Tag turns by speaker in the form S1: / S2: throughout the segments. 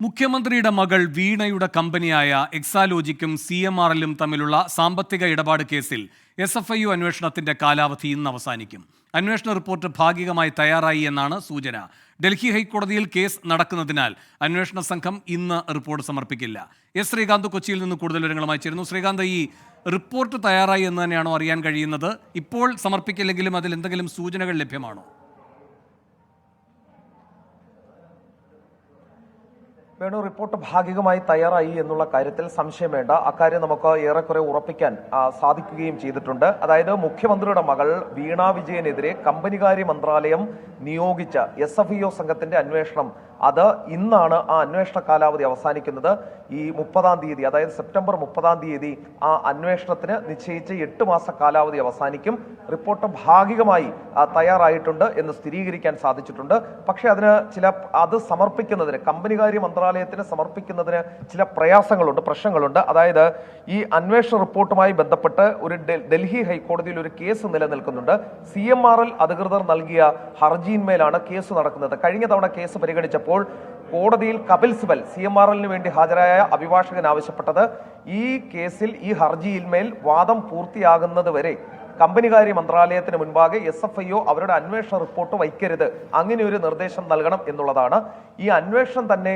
S1: മുഖ്യമന്ത്രിയുടെ മകൾ വീണയുടെ കമ്പനിയായ എക്സാലോജിക്കും സി എം എല്ലും തമ്മിലുള്ള സാമ്പത്തിക ഇടപാട് കേസിൽ എസ് എഫ് ഐ യു അന്വേഷണത്തിന്റെ കാലാവധി ഇന്ന് അവസാനിക്കും. അന്വേഷണ റിപ്പോർട്ട് ഭാഗികമായി തയ്യാറായി എന്നാണ് സൂചന. ഡൽഹി ഹൈക്കോടതിയിൽ കേസ് നടക്കുന്നതിനാൽ അന്വേഷണ സംഘം ഇന്ന് റിപ്പോർട്ട് സമർപ്പിക്കില്ല. എസ് ശ്രീകാന്ത് കൊച്ചിയിൽ നിന്ന് കൂടുതൽ വിവരങ്ങളുമായി ചേരുന്നു. ശ്രീകാന്ത് ഈ റിപ്പോർട്ട് തയ്യാറായി എന്ന് തന്നെയാണോ അറിയാൻ കഴിയുന്നത്? ഇപ്പോൾ സമർപ്പിക്കില്ലെങ്കിലും അതിൽ എന്തെങ്കിലും സൂചനകൾ ലഭ്യമാണോ?
S2: വേണു റിപ്പോർട്ട് ഭാഗികമായി തയ്യാറായി എന്നുള്ള കാര്യത്തിൽ സംശയം വേണ്ട. അക്കാര്യം നമുക്ക് ഏറെക്കുറെ ഉറപ്പിക്കാൻ സാധിക്കുകയും ചെയ്തിട്ടുണ്ട്. അതായത് മുഖ്യമന്ത്രിയുടെ മകൾ വീണ വിജയനെതിരെ കമ്പനികാര്യ മന്ത്രാലയം നിയോഗിച്ച എസ് എഫ് ഇഒ സംഘത്തിന്റെ അന്വേഷണം അത് ഇന്നാണ് ആ അന്വേഷണ കാലാവധി അവസാനിക്കുന്നത്. ഈ മുപ്പതാം തീയതി അതായത് സെപ്റ്റംബർ മുപ്പതാം തീയതി ആ അന്വേഷണത്തിന് നിശ്ചയിച്ച എട്ട് മാസ കാലാവധി അവസാനിക്കും. റിപ്പോർട്ട് ഭാഗികമായി തയ്യാറായിട്ടുണ്ട് എന്ന് സ്ഥിരീകരിക്കാൻ സാധിച്ചിട്ടുണ്ട്. പക്ഷേ അതിന് ചില അത് സമർപ്പിക്കുന്നതിന് കമ്പനികാര്യ മന്ത്രാലയത്തിന് സമർപ്പിക്കുന്നതിന് ചില പ്രയാസങ്ങളുണ്ട് പ്രശ്നങ്ങളുണ്ട്. അതായത് ഈ അന്വേഷണ റിപ്പോർട്ടുമായി ബന്ധപ്പെട്ട് ഒരു ഡൽഹി ഹൈക്കോടതിയിൽ ഒരു കേസ് നിലനിൽക്കുന്നുണ്ട്. സി അധികൃതർ നൽകിയ ഹർജിയിന്മേലാണ് കേസ് നടക്കുന്നത്. കഴിഞ്ഞ തവണ കേസ് പരിഗണിച്ചപ്പോൾ കോടതിയിൽ Kapil Sibal C M R എല്ലിന് വേണ്ടി ഹാജരായ അഭിഭാഷകൻ ആവശ്യപ്പെട്ടത് ഈ കേസിൽ ഈ ഹർജിയിന്മേൽ വാദം പൂർത്തിയാകുന്നത് വരെ കമ്പനികാര്യ മന്ത്രാലയത്തിന് മുൻപാകെ എസ് എഫ് ഐ ഒ അവരുടെ അന്വേഷണ റിപ്പോർട്ട് വയ്ക്കരുത്. അങ്ങനെ ഒരു നിർദ്ദേശം നൽകണം എന്നുള്ളതാണ്. ഈ അന്വേഷണം തന്നെ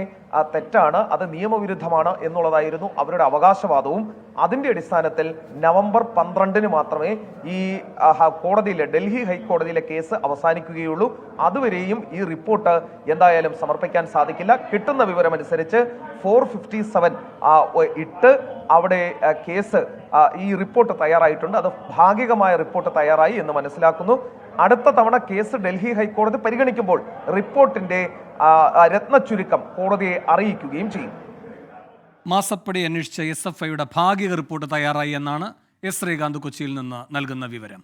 S2: തെറ്റാണ് അത് നിയമവിരുദ്ധമാണ് എന്നുള്ളതായിരുന്നു അവരുടെ അവകാശവാദവും. അതിന്റെ അടിസ്ഥാനത്തിൽ നവംബർ പന്ത്രണ്ടിന് മാത്രമേ ഈ കോടതിയിലെ ഡൽഹി ഹൈക്കോടതിയിലെ കേസ് അവസാനിക്കുകയുള്ളൂ. അതുവരെയും ഈ റിപ്പോർട്ട് എന്തായാലും സമർപ്പിക്കാൻ സാധിക്കില്ല. കിട്ടുന്ന വിവരമനുസരിച്ച് ഫോർ ഫിഫ്റ്റി സെവൻ ഇട്ട് അവിടെ കേസ് ഈ റിപ്പോർട്ട് തയ്യാറായിട്ടുണ്ട്. അത് ഭാഗികമായ റിപ്പോർട്ട് തയ്യാറായി എന്ന് മനസ്സിലാക്കുന്നു. അടുത്ത തവണ കേസ് ഡൽഹി ഹൈക്കോടതി പരിഗണിക്കുമ്പോൾ റിപ്പോർട്ടിന്റെ രത്ന ചുരുക്കം കോടതിയെ അറിയിക്കുകയും ചെയ്യും.
S1: മാസപ്പടി അന്വേഷിച്ച എസ് എഫ് ഐയുടെ ഭാഗിക റിപ്പോർട്ട് തയ്യാറായി എന്നാണ് എസ് ശ്രീകാന്ത് കൊച്ചിയിൽ നിന്ന് നൽകുന്ന വിവരം.